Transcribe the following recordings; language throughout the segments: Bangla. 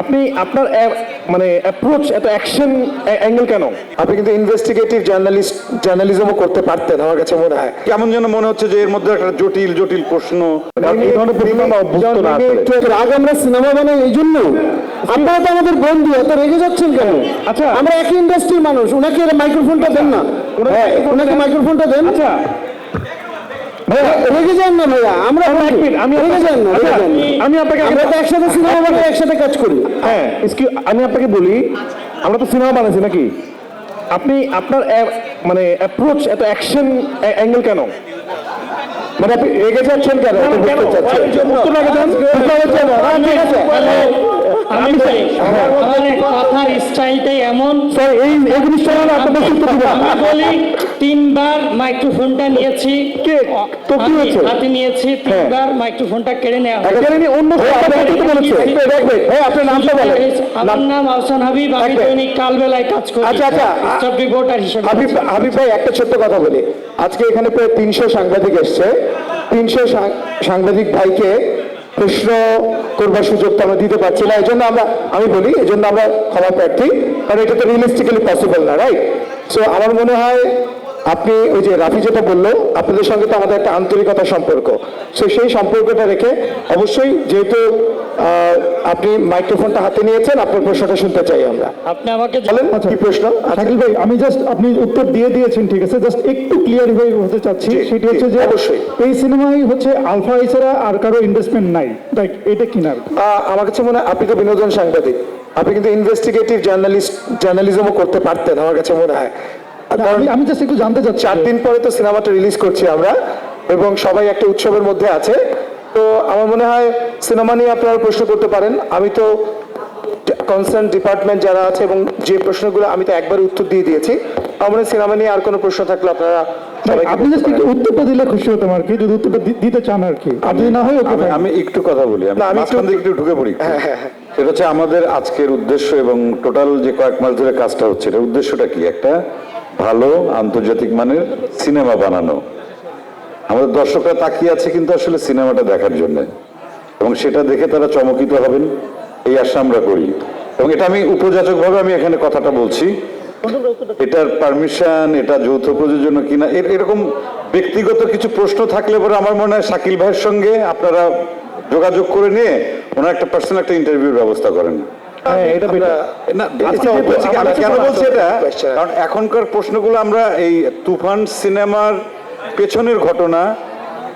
আপনি আপনার মানে অ্যাপ্রোচ এত অ্যাকশন অ্যাঙ্গেল কেন? আপনি কিন্তু ইনভেস্টিগেটিভ জার্নালিস্ট জার্নালিজমও করতে পারতেন আমার কাছে মনে হয়। কেমন যেন মনে হচ্ছে যে এর মধ্যে একটা জটিল জটিল প্রশ্ন। ধরনের প্রশ্ন আমরা সিনেমা বানাই এই জন্য। আপনারা তো আমাদের বন্ধু এত রেগে যাচ্ছেন কেন? আচ্ছা। আমরা একই ইন্ডাস্ট্রির মানুষ ওনাকে এর মাইক্রোফোনটা দেন না। হ্যাঁ, ওনাকে মাইক্রোফোনটা দেন। আচ্ছা। রেগে যান না ভাইয়া আমরা এক বন্ধু। মিনিট, আমি রেগে যান না রেগে আচ্ছা, যান না। আমি আপনাকে আমরা তো একসাথে সিনেমা বানাই একসাথে কাজ করি। হ্যাঁ আমি আপনাকে বলি আমরা তো সিনেমা বানাইছি নাকি? আপনি আপনার মানে অ্যাপ্রোচ এত অ্যাকশন অ্যাঙ্গেল কেন? মানে আপনি রেগে যাচ্ছেন কেন? কেন? এটা বুঝতে চাচ্ছি। উত্তর আগে দেন। বুঝতে পারছেন না? ঠিক আছে। আমি বলি আমাদের কথার স্টাইলটাই এমন স্যার এই এই জিনিসটা আপনাদের উত্তর দিব আমি বলি তিনবার মাইক্রোফোনটা নিয়েছি কে? তো কি হয়েছে? হাতে নিয়েছি তিনবার মাইক্রোফোনটা কেড়ে নেওয়া হয়েছে। একেবারে নিয়ে অন্য সরকার কিন্তু বলেছে হ্যাঁ, আপনার নামটা বলেন আমার নাম আহসান হাবিব আমি দৈনিক কালবেলায় কাজ করি আচ্ছা, আচ্ছা। স্টাফ রিপোর্টার হিসেবে হাবিব হাবিব ভাই একটা ছোট্ট কথা বলি আজকে এখানে প্রায় তিনশো সাংবাদিক এসছে তিনশো সাংবাদিক ভাইকে প্রশ্ন করবার সুযোগ তো আমরা দিতে পারছি না এই জন্য আমরা, আমি বলি এই জন্য আমরা ক্ষমা প্রার্থী, কারণ এটা তো রিয়েলিস্টিক্যালি পসিবল না রাইট সো আমার মনে হয় আপনি ওই যে রাফি যেটা বলল, আপনাদের সঙ্গে তো আমাদের একটা আন্তরিকতা সম্পর্ক। সো সেই সম্পর্কটা রেখে অবশ্যই যেহেতু আপনি মাইক্রোফোনটা হাতে নিয়েছেন আপনার প্রশ্নটা শুনতে চাই আমরা। আপনি আমাকে বলেন কি প্রশ্ন? শাকিল ভাই আমি জাস্ট আপনি উত্তর দিয়ে দিয়েছেন ঠিক আছে? জাস্ট একটু ক্লিয়ার হয়ে হতে চাচ্ছি সেটি হচ্ছে যে অবশ্যই। এই সিনেমায় হচ্ছে আলফা এছাড়া আর কারও ইনভেস্টমেন্ট নাই। রাইট এটা কিনার আহ, আমার কাছে মনে হয় আপনি তো বিনোদন সাংবাদিক। আপনি কিন্তু ইনভেস্টিগেটিভ জার্নালিস্ট জার্নালিজমও করতে পারতেন আমার কাছে মনে হয়। আমি আমি জাস্ট একটু জানতে চাচ্ছি। চার দিন পরে তো সিনেমাটা রিলিজ করছি আমরা এবং সবাই একটা উৎসবের মধ্যে আছে। তো আমার মনে হয় সিনেমা নিয়ে আপনারা প্রশ্ন করতে পারেন। আমি তো কনসার্ন ডিপার্টমেন্ট যারা আছে এবং যে প্রশ্নগুলো আমি তো একবার উত্তর দিয়ে দিয়েছি আমার মনে সিনেমা নিয়ে আর কোনো প্রশ্ন থাকলে আপনারা আপনি জাস্ট একটু উত্তরটা দিলে খুশি হতাম আর কি যদি উত্তরটা দিতে চান আর কি। যদি না হয় ওকে আমি একটু কথা বলি আমি আমি একটু- ঢুকে পড়ি একটু। সেটা হচ্ছে আমাদের আজকের উদ্দেশ্য এবং টোটাল যে কয়েক মাস ধরে কাজটা হচ্ছে এটা উদ্দেশ্যটা কি? একটা ভালো আন্তর্জাতিক মানের সিনেমা বানানো। আমাদের দর্শকরা তাকিয়ে আছে কিন্তু আসলে সিনেমাটা দেখার জন্য। এবং সেটা দেখে তারা চমকিত হবেন এই আশা আমরা করি। এবং এটা আমি উপযাচকভাবে আমি এখানে কথাটা বলছি। এটার পারমিশন এটা যৌথ প্রযোজনা কিনা এরকম ব্যক্তিগত কিছু প্রশ্ন থাকলে পরে আমার মনে হয় শাকিল ভাইয়ের সঙ্গে আপনারা যোগাযোগ করে নিয়ে ওনার একটা পার্সোনাল একটা ইন্টারভিউর ব্যবস্থা করেন। হ্যাঁ আচ্ছা, কেন বলছি এটা? কারণ এখনকার প্রশ্নগুলো আমরা এই তুফান সিনেমার পেছনের ঘটনা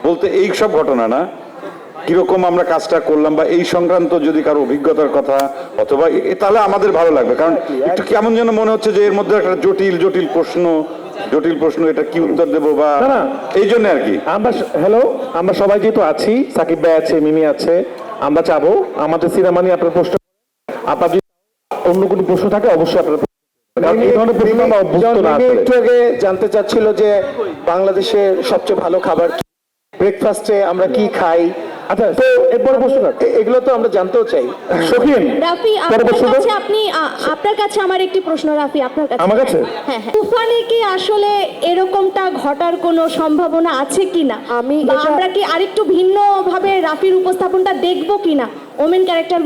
বলতে এই সব ঘটনা না। কীরকম আমরা কাজটা করলাম বা এই সংক্রান্ত যদি কারও অভিজ্ঞতার কথা অথবা তাহলে আমাদের ভালো লাগবে। কারণ একটু কেমন যেন মনে হচ্ছে যে এর মধ্যে একটা জটিল জটিল প্রশ্ন জটিল প্রশ্ন এটা কি উত্তর দেবো বা। এই জন্য আর কি। আমরা হ্যালো আমরা সবাই যেহেতু আছি সাকিব ভাই আছে মিমি আছে আমরা চাবো আমাদের সিনেমা নিয়ে আপনার প্রশ্ন আপনার যদি অন্য কোনো প্রশ্ন থাকে অবশ্যই আপনার একটু আগে জানতে চাচ্ছিল যে বাংলাদেশের সবচেয়ে ভালো খাবার ব্রেকফাস্টে আমরা কি খাই? আচ্ছা তো এরপরে প্রশ্নটা এগুলো তো আমরা জানতেও চাই। শফিন রাফি আপনার কাছে আপনি আপনার কাছে আমার একটি প্রশ্ন রাফি আপনার কাছে। আমার কাছে? হ্যাঁ হ্যাঁ। তুফানে কি আসলে এরকমটা ঘটার কোনো সম্ভাবনা আছে কিনা? আমি আমরা কি আরেকটু ভিন্ন ভাবে রাফির উপস্থাপনটা দেখব কিনা? women character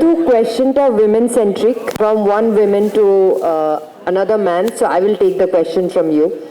to question to women centric from one woman to uh, another man? So i will take the question from you.